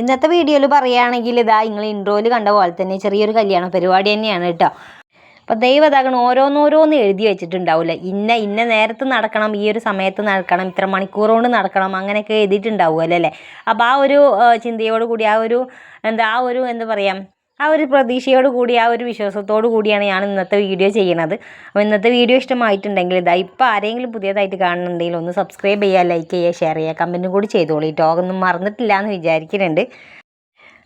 ഇന്നത്തെ വീഡിയോയിൽ പറയുകയാണെങ്കിൽ ഇതാ നിങ്ങൾ ഇൻട്രോയിൽ കണ്ട പോലെ തന്നെ ചെറിയൊരു കല്യാണ പരിപാടി തന്നെയാണ് കേട്ടോ. അപ്പോൾ ദൈവതാകണം ഓരോന്നോരോന്ന് എഴുതി വെച്ചിട്ടുണ്ടാവില്ല ഇന്ന ഇന്ന നേരത്ത് നടക്കണം ഈ ഒരു സമയത്ത് നടക്കണം ഇത്ര മണിക്കൂർ കൊണ്ട് നടക്കണം അങ്ങനെയൊക്കെ എഴുതിയിട്ടുണ്ടാവുമല്ലോ അല്ലേ അപ്പോൾ ആ ഒരു ചിന്തയോടുകൂടി കൂടി ആ ഒരു എന്താ ആ ഒരു എന്താ പറയുക ആ ഒരു പ്രതീക്ഷയോട് കൂടി ആ ഒരു വിശ്വാസത്തോടു കൂടിയാണ് ഞാൻ ഇന്നത്തെ വീഡിയോ ചെയ്യണത് അപ്പോൾ ഇന്നത്തെ വീഡിയോ ഇഷ്ടമായിട്ടുണ്ടെങ്കിൽ ഇതാ ഇപ്പോൾ ആരെങ്കിലും പുതിയതായിട്ട് കാണുന്നുണ്ടെങ്കിൽ ഒന്ന് സബ്സ്ക്രൈബ് ചെയ്യുക ലൈക്ക് ചെയ്യുക ഷെയർ ചെയ്യുക കമന്റും കൂടി ചെയ്തോളൂ. ഈ ടോഗൊന്നും മറന്നിട്ടില്ല എന്ന് വിചാരിക്കുന്നുണ്ട്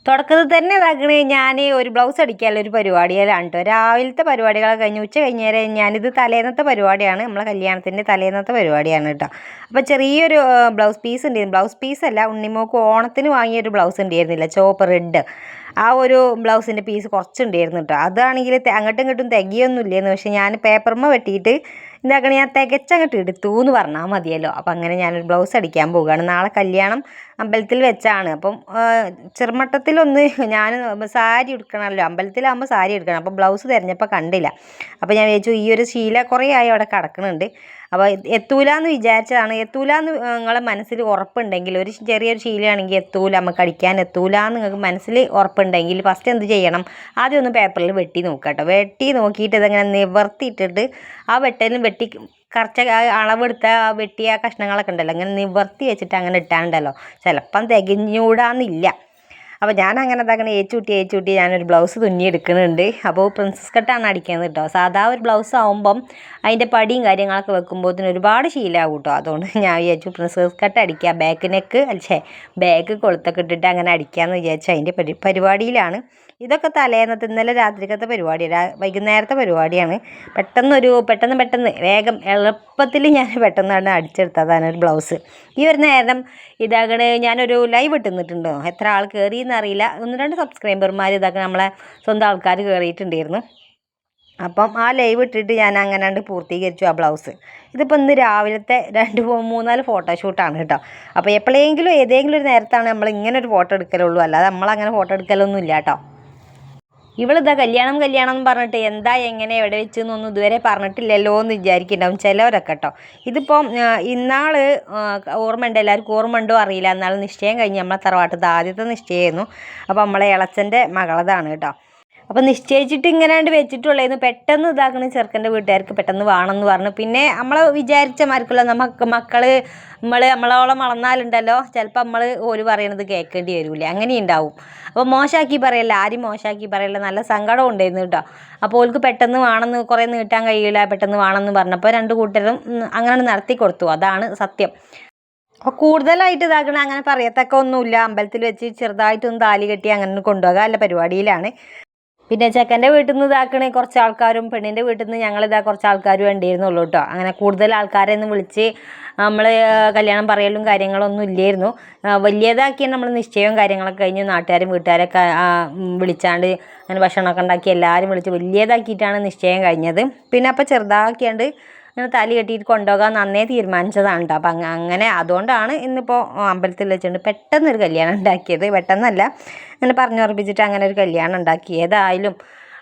തുടക്കത്തിൽ തന്നെ ഇതാക്കണേ ഞാൻ ഒരു ബ്ലൗസ് അടിക്കാനുള്ള ഒരു പരിപാടിയിലാണ് കേട്ടോ രാവിലത്തെ പരിപാടികളൊക്കെ കഴിഞ്ഞ് ഉച്ച കഴിഞ്ഞേരെ ഞാനിത് തലേന്നത്തെ പരിപാടിയാണ് നമ്മളെ കല്യാണത്തിന്റെ തലേന്നത്തെ പരിപാടിയാണ് കേട്ടോ അപ്പോൾ ചെറിയൊരു ബ്ലൗസ് പീസ് ഉണ്ടായിരുന്നു. ബ്ലൗസ് പീസ് അല്ല ഉണ്ണിമോക്ക് ഓണത്തിന് വാങ്ങിയൊരു ബ്ലൗസ് ഉണ്ടായിരുന്നില്ല ചോപ്പ് റെഡ് ആ ഒരു ബ്ലൗസിന്റെ പീസ് കുറച്ചുണ്ടായിരുന്നു കേട്ടോ അതാണെങ്കിൽ അങ്ങോട്ടും ഇങ്ങോട്ടും തികയൊന്നും ഇല്ലായിരുന്നു പക്ഷേ ഞാൻ പേപ്പർമ വെട്ടിയിട്ട് എന്താക്കണേ ഞാൻ തികച്ചങ്ങോട്ട് എടുത്തു എന്ന് പറഞ്ഞാൽ മതിയല്ലോ. അപ്പം അങ്ങനെ ഞാനൊരു ബ്ലൗസ് അടിക്കാൻ പോവുകയാണ്. നാളെ കല്യാണം അമ്പലത്തിൽ വെച്ചാണ്. അപ്പം ചെറുമട്ടത്തിലൊന്ന് ഞാൻ സാരി എടുക്കണമല്ലോ അമ്പലത്തിലാകുമ്പോൾ സാരി എടുക്കണം. അപ്പോൾ ബ്ലൗസ് തിരഞ്ഞപ്പോൾ കണ്ടില്ല. അപ്പോൾ ഞാൻ വിചാരിച്ചു ഈ ഒരു ശീല കുറേ ആയി അവിടെ കിടക്കുന്നുണ്ട് അപ്പോൾ എത്തൂല എന്ന് വിചാരിച്ചതാണ്. എത്തൂല എന്ന് നിങ്ങളെ മനസ്സിൽ ഉറപ്പുണ്ടെങ്കിൽ ഒരു ചെറിയൊരു ശീലമാണെങ്കിൽ എത്തൂല നമുക്ക് അടിക്കാൻ എത്തൂല എന്ന് നിങ്ങൾക്ക് മനസ്സിൽ ഉറപ്പുണ്ടെങ്കിൽ ഫസ്റ്റ് എന്ത് ചെയ്യണം? ആദ്യം ഒന്ന് പേപ്പറിൽ വെട്ടി നോക്കുക കേട്ടോ വെട്ടി നോക്കിയിട്ട് ഇതങ്ങനെ നിവർത്തിയിട്ടിട്ട് ആ വെട്ടലും വെട്ടി കറച്ച അളവെടുത്ത ആ വെട്ടിയ കഷ്ണങ്ങളൊക്കെ ഉണ്ടല്ലോ അങ്ങനെ നിവർത്തി വെച്ചിട്ട് അങ്ങനെ ഇട്ടാണ്ടല്ലോ. ചിലപ്പം തികഞ്ഞൂടാന്നില്ല. അപ്പോൾ ഞാൻ അങ്ങനെ ഇതാക്കണ ഏച്ചൂട്ടി ഏച്ചൂട്ടി ഞാനൊരു ബ്ലൗസ് തുന്നി എടുക്കുന്നുണ്ട് അപ്പോൾ പ്രിൻസസ് കട്ടാണ് അടിക്കുന്നത് കേട്ടോ സാധാ ഒരു ബ്ലൗസ് ആകുമ്പം അതിന്റെ പടിയും കാര്യങ്ങളൊക്കെ വെക്കുമ്പോഴത്തേന് ഒരുപാട് ശീലമാകും കേട്ടോ അതുകൊണ്ട് ഞാൻ വിചാരിച്ചു പ്രിൻസസ് കട്ട് അടിക്കുക ബാക്ക് നെക്ക് അല്ലേ ബാക്ക് കൊളുത്തൊക്കെ ഇട്ടിട്ട് അങ്ങനെ അടിക്കാമെന്ന് വിചാരിച്ചു. അതിന്റെ പരി പരിപാടിയിലാണ്. ഇതൊക്കെ തലേന്നത്തെ ഇന്നലെ രാത്രിക്കത്തെ പരിപാടി വൈകുന്നേരത്തെ പരിപാടിയാണ്. പെട്ടെന്നൊരു പെട്ടെന്ന് പെട്ടെന്ന് വേഗം എളുപ്പത്തിൽ ഞാൻ പെട്ടെന്നാണ് അടിച്ചെടുത്തതാണ് ഒരു ബ്ലൗസ് ഈ ഒരു നേരം ഇതാകണ ഞാനൊരു ലൈവ് ഇട്ടുന്നിട്ടുണ്ടോ? എത്ര ആൾ കയറിയെന്ന് അറിയില്ല. ഒന്ന് രണ്ട് സബ്സ്ക്രൈബർമാർ ഇതാക്കി നമ്മളെ സ്വന്തം ആൾക്കാർ കയറിയിട്ടുണ്ടായിരുന്നു അപ്പം ആ ലൈവ് ഇട്ടിട്ട് ഞാൻ അങ്ങനെയാണ്ട് പൂർത്തീകരിച്ചു ആ ബ്ലൗസ് ഇതിപ്പോൾ ഇന്ന് രാവിലത്തെ രണ്ട് മൂന്നാൽ ഫോട്ടോഷൂട്ടാണ് കേട്ടോ. അപ്പോൾ എപ്പോഴെങ്കിലും ഏതെങ്കിലും ഒരു നേരത്താണ് നമ്മൾ ഇങ്ങനെ ഒരു ഫോട്ടോ എടുക്കലുള്ളൂ. അല്ലാതെ നമ്മളങ്ങനെ ഫോട്ടോ എടുക്കലൊന്നും ഇല്ല കേട്ടോ. ഇവളിതാ കല്യാണം കല്യാണം എന്ന് പറഞ്ഞിട്ട് എന്താ എങ്ങനെ എവിടെ വെച്ച് എന്നൊന്നും ഇതുവരെ പറഞ്ഞിട്ടില്ലല്ലോ എന്ന് വിചാരിക്കുന്നുണ്ടാവും ചിലവരൊക്കെ കേട്ടോ. ഇതിപ്പം ഇന്നാൾ ഓർമ്മയുണ്ട്? എല്ലാവർക്കും ഓർമ്മ ഉണ്ടോ? അറിയില്ല. എന്നാൾ നിശ്ചയം കഴിഞ്ഞ് നമ്മളെ തറവാട്ടത്ത് ആദ്യത്തെ നിശ്ചയമായിരുന്നു. അപ്പോൾ നമ്മളെ ഇളച്ചന്റെ മകളതാണ് കേട്ടോ. അപ്പോൾ നിശ്ചയിച്ചിട്ട് ഇങ്ങനെയാണ്ട് വെച്ചിട്ടുള്ളതെന്ന് പെട്ടെന്ന് ഇതാക്കണ ചെറുക്കന്റെ വീട്ടുകാർക്ക് പെട്ടെന്ന് വേണമെന്ന് പറഞ്ഞു. പിന്നെ നമ്മൾ വിചാരിച്ച മാർക്കുള്ള നമുക്ക് മക്കൾ നമ്മൾ നമ്മളോളം വളർന്നാലുണ്ടല്ലോ ചിലപ്പോൾ നമ്മൾ ഓര് പറയണത് കേൾക്കേണ്ടി വരില്ലേ അങ്ങനെ ഉണ്ടാവും. അപ്പോൾ മോശമാക്കി പറയല്ല ആരും മോശമാക്കി പറയല്ല. നല്ല സങ്കടം ഉണ്ടായിരുന്നു കേട്ടോ. അപ്പോൾ ഓൾക്ക് പെട്ടെന്ന് വേണമെന്ന് കുറേ നീട്ടാൻ കഴിയില്ല പെട്ടെന്ന് വേണമെന്ന് പറഞ്ഞപ്പോൾ രണ്ട് കൂട്ടരും അങ്ങനെ നടത്തി കൊടുത്തു. അതാണ് സത്യം. അപ്പോൾ കൂടുതലായിട്ട് ഇതാക്കണ അങ്ങനെ പറയത്തക്ക ഒന്നുമില്ല. അമ്പലത്തിൽ വെച്ച് ചെറുതായിട്ടൊന്ന് താലി കെട്ടി അങ്ങനെ കൊണ്ടുപോകാൻ അല്ല പരിപാടിയിലാണ്. പിന്നെ ചെക്കന്റെ വീട്ടിൽ നിന്ന് ഇതാക്കണേ കുറച്ച് ആൾക്കാരും പെണ്ണിന്റെ വീട്ടിൽ നിന്ന് ഞങ്ങളിതാ കുറച്ച് ആൾക്കാരും ഉണ്ടായിരുന്നുള്ളൂ കേട്ടോ. അങ്ങനെ കൂടുതൽ ആൾക്കാരെ ഒന്ന് വിളിച്ച് നമ്മൾ കല്യാണം പറയലും കാര്യങ്ങളൊന്നും ഇല്ലായിരുന്നു. ആ, വലിയതാക്കിയാണ് നമ്മൾ നിശ്ചയവും കാര്യങ്ങളൊക്കെ കഴിഞ്ഞ് നാട്ടുകാരും വീട്ടുകാരൊക്കെ വിളിച്ചാണ്ട് അങ്ങനെ ഭക്ഷണമൊക്കെ ഉണ്ടാക്കി എല്ലാവരും വിളിച്ച് വലിയതാക്കിയിട്ടാണ് നിശ്ചയം കഴിഞ്ഞത്. പിന്നെ അപ്പോൾ ചെറുതാക്കിയാണ്ട് ഇങ്ങനെ തലി കെട്ടിയിട്ട് കൊണ്ടുപോകാൻ നന്നേ തീരുമാനിച്ചതാണ് കേട്ടോ. അപ്പം അങ്ങനെ അതുകൊണ്ടാണ് ഇന്നിപ്പോൾ അമ്പലത്തിൽ വെച്ചുകൊണ്ട് പെട്ടെന്ന് ഒരു കല്യാണം ഉണ്ടാക്കിയത്. പെട്ടെന്നല്ല അങ്ങനെ പറഞ്ഞുറപ്പിച്ചിട്ട് അങ്ങനെ ഒരു കല്യാണം ഉണ്ടാക്കി ഏതായാലും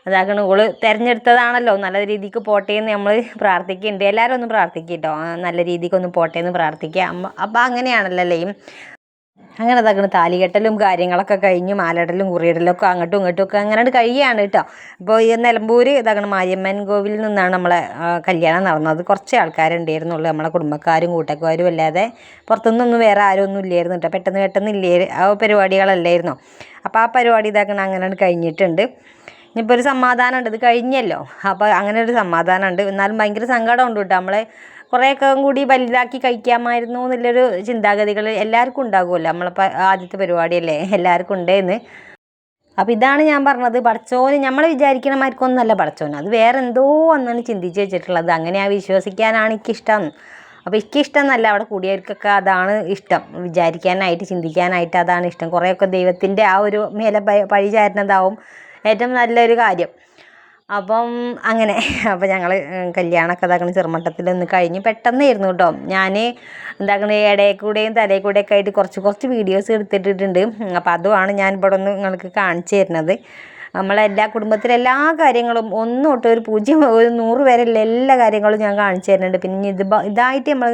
അതാകണ ഓൾ തിരഞ്ഞെടുത്തതാണല്ലോ. നല്ല രീതിക്ക് പോട്ടെ എന്ന് നമ്മൾ പ്രാർത്ഥിക്കുന്നുണ്ട്. എല്ലാവരും ഒന്ന് പ്രാർത്ഥിക്കും കേട്ടോ. നല്ല രീതിക്ക് ഒന്ന് പോട്ടെ എന്ന് പ്രാർത്ഥിക്കുക. അപ്പം അങ്ങനെയാണല്ലോ അല്ലേ? അങ്ങനെ അതാക്കണ താലികെട്ടലും കാര്യങ്ങളൊക്കെ കഴിഞ്ഞ് മാലടലും കുറിയിടലും ഒക്കെ അങ്ങോട്ടും ഇങ്ങോട്ടും ഒക്കെ അങ്ങനെ കഴിയുകയാണ് കേട്ടോ. അപ്പോൾ ഈ നിലമ്പൂർ ഇതാക്കണ മാരിയമ്മൻ കോവിലിൽ നിന്നാണ് നമ്മളെ കല്യാണം നടന്നത്. കുറച്ച് ആൾക്കാരുണ്ടായിരുന്നുള്ളൂ. നമ്മളെ കുടുംബക്കാരും കൂട്ടക്കാരും അല്ലാതെ പുറത്തുനിന്നൊന്നും വേറെ ആരും ഒന്നും ഇല്ലായിരുന്നു കേട്ടോ. പെട്ടെന്ന് പെട്ടെന്ന് ഇല്ലേ ആ പരിപാടികളല്ലായിരുന്നു. അപ്പോൾ ആ പരിപാടി ഇതാക്കണ അങ്ങനെ കഴിഞ്ഞിട്ടുണ്ട്. ഇനിയിപ്പോൾ ഒരു സമാധാനമുണ്ട്. ഇത് കഴിഞ്ഞല്ലോ. അപ്പോൾ അങ്ങനെ ഒരു സമാധാനമുണ്ട്. എന്നാലും ഭയങ്കര സങ്കടമുണ്ട് കേട്ടോ. നമ്മളെ കുറേയൊക്കെ കൂടി വലുതാക്കി കഴിക്കാമായിരുന്നു എന്നുള്ളൊരു ചിന്താഗതികൾ എല്ലാവർക്കും ഉണ്ടാകുമല്ലോ. നമ്മളിപ്പോൾ ആദ്യത്തെ പരിപാടിയല്ലേ? എല്ലാവർക്കും ഉണ്ടേന്ന്. അപ്പോൾ ഇതാണ് ഞാൻ പറഞ്ഞത് പടച്ചോന്. നമ്മൾ വിചാരിക്കണ മാർക്കൊന്നല്ല പടച്ചോന്. അത് വേറെ എന്തോ ഒന്നാണ് ചിന്തിച്ച് വെച്ചിട്ടുള്ളത്. അങ്ങനെ ആ വിശ്വസിക്കാനാണ് എനിക്കിഷ്ടം. അപ്പോൾ എനിക്കിഷ്ടം എന്നല്ല അവിടെ കൂടിയവർക്കൊക്കെ അതാണ് ഇഷ്ടം. വിചാരിക്കാനായിട്ട് ചിന്തിക്കാനായിട്ട് അതാണ് ഇഷ്ടം. കുറേയൊക്കെ ദൈവത്തിന്റെ ആ ഒരു മേലെ പഴി ചാരുന്നതാവും ഏറ്റവും നല്ലൊരു കാര്യം. അപ്പം അങ്ങനെ. അപ്പം ഞങ്ങൾ കല്യാണമൊക്കെ ഇതാക്കണ ചെറുമട്ടത്തിൽ ഒന്ന് കഴിഞ്ഞ് പെട്ടെന്നായിരുന്നു കേട്ടോ ഞാൻ എന്താക്കണ ഇടയിൽ കൂടെയും തലയിൽ കൂടെയൊക്കെ ആയിട്ട് കുറച്ച് കുറച്ച് വീഡിയോസ് എടുത്തിട്ടിട്ടുണ്ട്. അപ്പം അതുമാണ് ഞാൻ ഇവിടെ ഒന്ന് നിങ്ങൾക്ക് കാണിച്ചു തരുന്നത്. നമ്മളെ എല്ലാ കുടുംബത്തിലെ എല്ലാ കാര്യങ്ങളും ഒന്നും തൊട്ട് ഒരു പൂജ്യം ഒരു നൂറ് വരെയുള്ള എല്ലാ കാര്യങ്ങളും ഞാൻ കാണിച്ചു തരുന്നുണ്ട്. പിന്നെ ഇത് ഇതായിട്ട് നമ്മൾ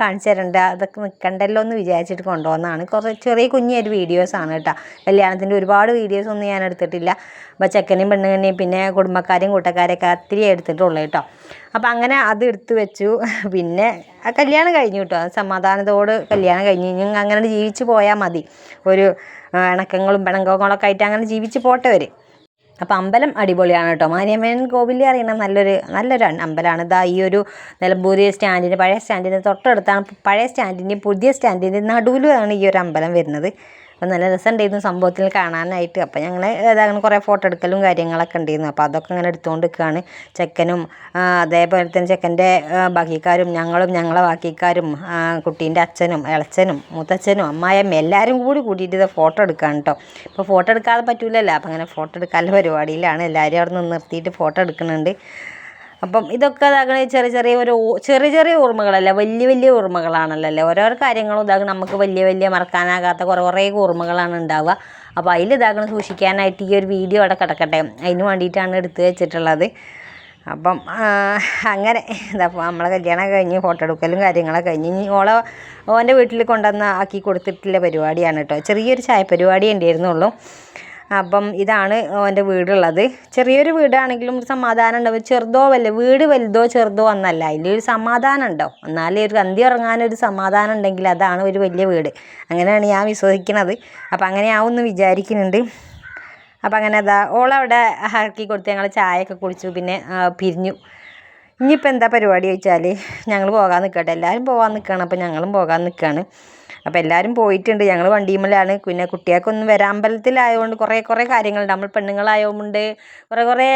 കാണിച്ചു തരണ്ട അതൊക്കെ നിൽക്കണ്ടല്ലോ എന്ന് വിചാരിച്ചിട്ട് കൊണ്ടുവന്നതാണ്. കുറച്ച് ചെറിയ കുഞ്ഞൊരു വീഡിയോസാണ് കേട്ടോ. കല്യാണത്തിന്റെ ഒരുപാട് വീഡിയോസ് ഒന്നും ഞാൻ എടുത്തിട്ടില്ല. അപ്പോൾ ചെക്കനെയും പെണ്ണുകനെയും പിന്നെ കുടുംബക്കാരെയും കൂട്ടക്കാരെയൊക്കെ ഒത്തിരി എടുത്തിട്ടുള്ളൂ കേട്ടോ. അപ്പോൾ അങ്ങനെ അത് എടുത്തു വെച്ചു. പിന്നെ കല്യാണം കഴിഞ്ഞു കേട്ടോ. സമാധാനത്തോട് കല്യാണം കഴിഞ്ഞ്. ഇനി അങ്ങനെ ജീവിച്ച് പോയാൽ മതി. ഒരു ഇണക്കങ്ങളും പിണക്കങ്ങളൊക്കെ ആയിട്ട് അങ്ങനെ ജീവിച്ച് പോട്ടെ വരെ അപ്പോൾ അമ്പലം അടിപൊളിയാണ് കേട്ടോ. മാനിയമ്മൻ കോവിലെ അറിയുന്ന നല്ലൊരു നല്ലൊരു അമ്പലമാണ്. ഇതാ ഈ ഒരു നിലമ്പൂരി സ്റ്റാൻഡിന്റെ പഴയ സ്റ്റാൻഡിന്റെ തൊട്ടടുത്താണ് പഴയ സ്റ്റാൻഡിന്റെയും പുതിയ സ്റ്റാൻഡിന്റെയും നടുവിലാണ് ഈ ഒരു അമ്പലം വരുന്നത്. അപ്പോൾ നല്ല രസമുണ്ടായിരുന്നു സംഭവത്തിൽ കാണാനായിട്ട്. അപ്പം ഞങ്ങൾ ഏതാണ്ട് കുറേ ഫോട്ടോ എടുക്കലും കാര്യങ്ങളൊക്കെ ഉണ്ടായിരുന്നു. അപ്പോൾ അതൊക്കെ ഇങ്ങനെ എടുത്തുകൊണ്ട് നിൽക്കുകയാണ് ചെക്കനും അതേപോലെ തന്നെ ചെക്കന്റെ ബാക്കിക്കാരും ഞങ്ങളും ഞങ്ങളെ ബാക്കിക്കാരും കുട്ടീന്റെ അച്ഛനും ഇളച്ചനും മുത്തച്ഛനും അമ്മായിയമ്മ എല്ലാവരും കൂടി കൂട്ടിയിട്ട് ഇത് ഫോട്ടോ എടുക്കുകയാണ് കേട്ടോ ഇപ്പോൾ ഫോട്ടോ എടുക്കാതെ പറ്റൂലല്ലോ. അപ്പം അങ്ങനെ ഫോട്ടോ എടുക്കാനുള്ള പരിപാടിയിലാണ് എല്ലാവരും അവിടെ നിന്ന് നിർത്തിയിട്ട് ഫോട്ടോ എടുക്കുന്നുണ്ട്. അപ്പം ഇതൊക്കെ ഇതാകണ ചെറിയ ചെറിയ ഒരു ചെറിയ ചെറിയ ഓർമ്മകളല്ല? വലിയ വലിയ ഓർമ്മകളാണല്ലോ അല്ലേ ഓരോരോ കാര്യങ്ങളും ഇതാകണം നമുക്ക് വലിയ വലിയ മറക്കാനാകാത്ത കുറേ കുറേ ഓർമ്മകളാണ് ഉണ്ടാവുക. അപ്പോൾ അതിൽ ഇതാകണം സൂക്ഷിക്കാനായിട്ട് ഈ ഒരു വീഡിയോ അവിടെ കിടക്കട്ടെ. അതിന് വേണ്ടിയിട്ടാണ് എടുത്തു വെച്ചിട്ടുള്ളത്. അപ്പം അങ്ങനെ ഇതപ്പോൾ നമ്മളെ കല്യാണം കഴിഞ്ഞ് ഫോട്ടോ എടുക്കലും കാര്യങ്ങളൊക്കെ കഴിഞ്ഞ് ഇനി ഓളെ ഓന്റെ വീട്ടിൽ കൊണ്ടുവന്ന് ആക്കി കൊടുത്തിട്ടുള്ള പരിപാടിയാണ് കേട്ടോ. ചെറിയൊരു ചായ പരിപാടി ഉണ്ടായിരുന്നുള്ളൂ. അപ്പം ഇതാണ് എന്റെ വീടുള്ളത്. ചെറിയൊരു വീടാണെങ്കിലും ഒരു സമാധാനം ഉണ്ടാവും. ചെറുതോ വല്ല വീട് വലുതോ ചെറുതോ എന്നല്ല അതിലൊരു സമാധാനം ഉണ്ടാവും. എന്നാലേ ഒരു അന്തി ഉറങ്ങാനൊരു സമാധാനം ഉണ്ടെങ്കിൽ അതാണ് ഒരു വലിയ വീട്. അങ്ങനെയാണ് ഞാൻ വിശ്വസിക്കുന്നത് അപ്പം അങ്ങനെ ആവുമെന്ന് വിചാരിക്കുന്നുണ്ട്. അപ്പം അങ്ങനെ അതാ ഓളവിടെ ഇറക്കി കൊടുത്ത് ഞങ്ങൾ ചായയൊക്കെ കുടിച്ചു. പിന്നെ പിരിഞ്ഞു. ഇനിയിപ്പോൾ എന്താ പരിപാടി ചോദിച്ചാൽ ഞങ്ങൾ പോകാൻ നിൽക്കട്ടെ. എല്ലാവരും പോകാൻ നിൽക്കുകയാണ്. അപ്പോൾ ഞങ്ങളും പോകാൻ നിൽക്കുകയാണ്. അപ്പോൾ എല്ലാവരും പോയിട്ടുണ്ട്. ഞങ്ങൾ വണ്ടിയുമ്മലാണ് പിന്നെ കുട്ടികൾക്കൊന്നും വരാമ്പലത്തിലായതുകൊണ്ട് കുറേ കുറേ കാര്യങ്ങളുണ്ട്. നമ്മൾ പെണ്ണുങ്ങളായതുകൊണ്ട് കുറേ കുറേ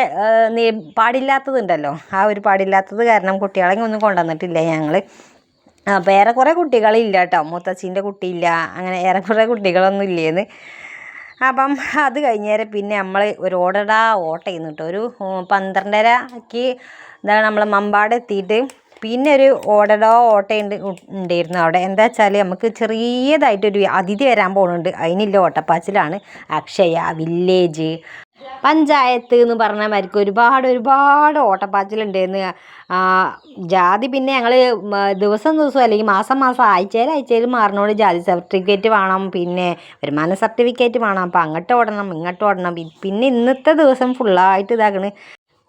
പാടില്ലാത്തതുണ്ടല്ലോ. ആ ഒരു പാടില്ലാത്തത് കാരണം കുട്ടികളെ ഒന്നും കൊണ്ടുവന്നിട്ടില്ല ഞങ്ങൾ അപ്പോൾ ഏറെക്കുറെ കുട്ടികളില്ല കേട്ടോ. മുത്തച്ഛന്റെ കുട്ടിയില്ല. അങ്ങനെ ഏറെക്കുറെ കുട്ടികളൊന്നും ഇല്ലേന്ന്. അപ്പം അത് കഴിഞ്ഞേരം പിന്നെ നമ്മൾ ഒരു ഓടടാ ഓട്ടം ചെയ്യുന്നു ഒരു പന്ത്രണ്ടരക്ക് എന്താണ് നമ്മൾ മമ്പാട് എത്തിയിട്ട് പിന്നെ ഒരു ഓടടോ ഓട്ടയുണ്ട് ഉണ്ടായിരുന്നു അവിടെ. എന്താ വെച്ചാൽ നമുക്ക് ചെറിയതായിട്ടൊരു അതിഥി വരാൻ പോകുന്നുണ്ട് അതിനില്ല ഓട്ടപ്പാച്ചിലാണ്. അക്ഷയ വില്ലേജ് പഞ്ചായത്ത് എന്ന് പറഞ്ഞ മാതിരിക്ക് ഒരുപാട് ഒരുപാട് ഓട്ടപ്പാച്ചിലുണ്ടായിരുന്നു ജാതി പിന്നെ ഞങ്ങൾ ദിവസം ദിവസം അല്ലെങ്കിൽ മാസം മാസം ആഴ്ചയിൽ ആഴ്ചയിൽ മാറണോട് ജാതി സർട്ടിഫിക്കറ്റ് വേണം പിന്നെ വരുമാന സർട്ടിഫിക്കറ്റ് വേണം അപ്പം അങ്ങോട്ട് ഓടണം ഇങ്ങോട്ട് ഓടണം. പിന്നെ ഇന്നത്തെ ദിവസം ഫുള്ളായിട്ട് ഇതാക്കണ്.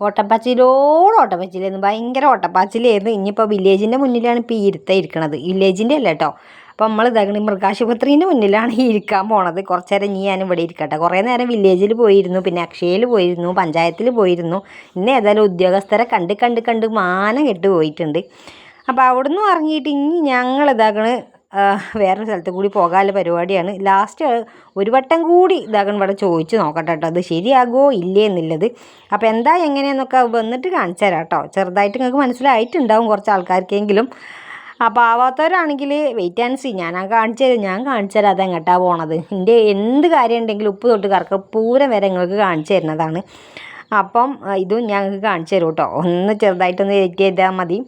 ഓട്ടപ്പാച്ചിലോട് ഓട്ടപ്പാച്ചിലായിരുന്നു. ഭയങ്കര ഓട്ടപ്പാച്ചിലായിരുന്നു. ഇനിയിപ്പോൾ വില്ലേജിന്റെ മുന്നിലാണ് ഇപ്പോൾ ഇരുത്ത ഇരിക്കണത്. വില്ലേജിന്റെ അല്ല കേട്ടോ അപ്പോൾ നമ്മൾ ഇതാക്കണ മൃഗാശുപത്രീന്റെ മുന്നിലാണ് ഈ ഇരിക്കാൻ പോണത്. കുറച്ച് നേരം ഇനി ഞാൻ ഇവിടെ ഇരിക്കട്ടെ. കുറേ നേരം വില്ലേജിൽ പോയിരുന്നു. പിന്നെ അക്ഷയയിൽ പോയിരുന്നു. പഞ്ചായത്തിൽ പോയിരുന്നു. ഇന്ന് ഏതായാലും ഉദ്യോഗസ്ഥരെ കണ്ട് കണ്ട് കണ്ട് മാനം കെട്ട് പോയിട്ടുണ്ട്. അപ്പോൾ അവിടുന്ന് ഇറങ്ങിയിട്ട് ഇനി ഞങ്ങൾ ഇതാക്കണ് വേറൊരു സ്ഥലത്ത് കൂടി പോകാനുള്ള പരിപാടിയാണ്. ലാസ്റ്റ് ഒരു വട്ടം കൂടി ഇതാകണം ഇവിടെ ചോദിച്ച് നോക്കട്ടെ കേട്ടോ അത് ശരിയാകുമോ ഇല്ലേ എന്നുള്ളത്. അപ്പോൾ എന്താ എങ്ങനെയെന്നൊക്കെ വന്നിട്ട് കാണിച്ചു തരാം കേട്ടോ ചെറുതായിട്ട് നിങ്ങൾക്ക് മനസ്സിലായിട്ടുണ്ടാവും കുറച്ച് ആൾക്കാർക്കെങ്കിലും. അപ്പോൾ ആവാത്തവരാണെങ്കിൽ വെയിറ്റ് ആൻഡ് സി ഞാൻ ആ കാണിച്ചു തരും. ഞാൻ കാണിച്ചു തരാം അതെങ്ങോട്ടാ പോണത്. എന്റെ എന്ത് കാര്യം ഉണ്ടെങ്കിലും ഉപ്പ് തൊട്ട് കറക്ക പൂരം വരെ നിങ്ങൾക്ക് കാണിച്ചു തരുന്നതാണ്. അപ്പം ഇതും ഞങ്ങൾക്ക് കാണിച്ചു തരും കേട്ടോ ഒന്ന് ചെറുതായിട്ടൊന്ന് വെയിറ്റ് ചെയ്താൽ മതി.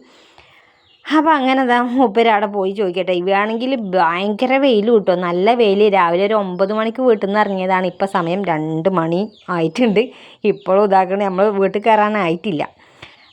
അപ്പം അങ്ങനെ ദാ മൂപ്പര് പോയി ചോദിക്കട്ടെ. ഇവയാണെങ്കിൽ ഭയങ്കര വെയിൽ കിട്ടും. നല്ല വെയിൽ രാവിലെ ഒരു ഒമ്പത് മണിക്ക് വീട്ടിൽ നിന്ന് ഇറങ്ങിയതാണ്. ഇപ്പം സമയം രണ്ട് മണി ആയിട്ടുണ്ട്. ഇപ്പോഴും ഇതാക്കണേ. നമ്മൾ വീട്ടിൽ കയറാനായിട്ടില്ല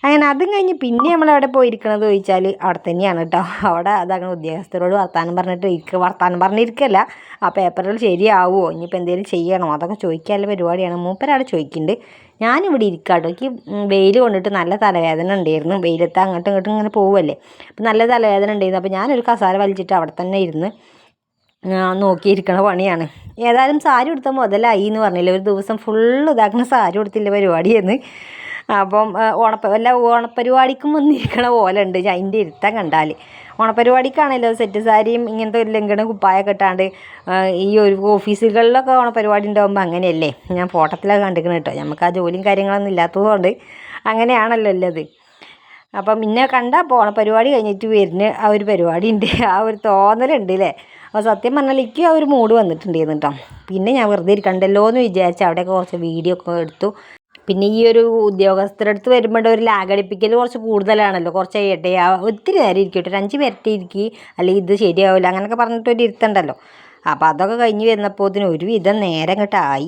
അങ്ങനെ അതും കഴിഞ്ഞ് പിന്നെ നമ്മൾ അവിടെ പോയിരിക്കണത് ചോദിച്ചാൽ അവിടെ തന്നെയാണ് കേട്ടോ അവിടെ അതാകണ ഉദ്യോഗസ്ഥരോട് വർത്താനം പറഞ്ഞിട്ട് ഇരിക്കുക വർത്താനം പറഞ്ഞിരിക്കല്ല. ആ പേപ്പറുകൾ ശരിയാവുമോ ഇനിയിപ്പോൾ എന്തെങ്കിലും ചെയ്യണോ? അതൊക്കെ ചോദിക്കാനുള്ള പരിപാടിയാണ്. മൂപ്പരവിടെ ചോദിക്കുന്നുണ്ട് ഞാനിവിടെ ഇരിക്കാം കേട്ടോ എനിക്ക് വെയിൽ കൊണ്ടിട്ട് നല്ല തലവേദന ഉണ്ടായിരുന്നു. വെയിലത്ത് അങ്ങോട്ടും ഇങ്ങോട്ടും ഇങ്ങനെ പോവല്ലേ. അപ്പം നല്ല തലവേദന ഉണ്ടായിരുന്നു. അപ്പോൾ ഞാനൊരു കസാര വലിച്ചിട്ട് അവിടെ തന്നെ ഇരുന്ന് നോക്കിയിരിക്കണ പണിയാണ്. ഏതായാലും സാരി ഉടുത്ത മുതലായി എന്ന് പറഞ്ഞില്ലേ. ഒരു ദിവസം ഫുള്ള് ഇതാക്കുന്ന സാരി ഉടുത്തില്ല പരിപാടിയെന്ന്. അപ്പം ഓണപ്പ വല്ല ഓണപ്പരിപാടിക്കും വന്നിരിക്കണ പോലെ ഉണ്ട്. അതിന്റെ ഇരുത്തം കണ്ടാൽ ഓണപ്പരിപാടിക്കാണല്ലോ സെറ്റ് സാരിയും ഇങ്ങനത്തെ ഒരു ലങ്കണ കുപ്പായൊക്കെ ഇട്ടാണ്ട് ഈ ഒരു ഓഫീസുകളിലൊക്കെ ഓണപരിപാടി ഉണ്ടാകുമ്പോൾ അങ്ങനെയല്ലേ? ഞാൻ ഫോട്ടത്തിലാണ് കണ്ടിരിക്കണം കേട്ടോ. നമുക്ക് ആ ജോലിയും കാര്യങ്ങളൊന്നും ഇല്ലാത്തതുകൊണ്ട് അങ്ങനെയാണല്ലോ ഉള്ളത്. അപ്പം പിന്നെ കണ്ട ഓണപരിപാടി പരിപാടി കഴിഞ്ഞിട്ട് വരുന്ന ആ ഒരു പരിപാടി ഉണ്ട് ആ ഒരു തോന്നലുണ്ട് അല്ലേ അപ്പോൾ സത്യം പറഞ്ഞാൽ എനിക്ക് ആ ഒരു മൂഡ് വന്നിട്ടുണ്ടായിരുന്നു കേട്ടോ പിന്നെ ഞാൻ വെറുതെ ഇരിക്കണ്ടല്ലോ എന്ന് വിചാരിച്ച് അവിടെയൊക്കെ കുറച്ച് വീഡിയോ ഒക്കെ എടുത്തു. പിന്നെ ഈ ഒരു ഉദ്യോഗസ്ഥരുടെ അടുത്ത് വരുമ്പോൾ ഒരു ലാഗടിപ്പിക്കൽ കുറച്ച് കൂടുതലാണല്ലോ കുറച്ച് ഇടയ ഒത്തിരി നേരം ഇരിക്കട്ടെ ഒരു അഞ്ച് മിനിറ്റ് ഇരിക്കി അല്ലെങ്കിൽ ഇത് ശരിയാവില്ല അങ്ങനെയൊക്കെ പറഞ്ഞിട്ട് ഒരു ഇരുത്തണ്ടല്ലോ. അപ്പോൾ അതൊക്കെ കഴിഞ്ഞ് വരുന്നപ്പോഴത്തേനും ഒരുവിധം നേരം ഇങ്ങോട്ടായി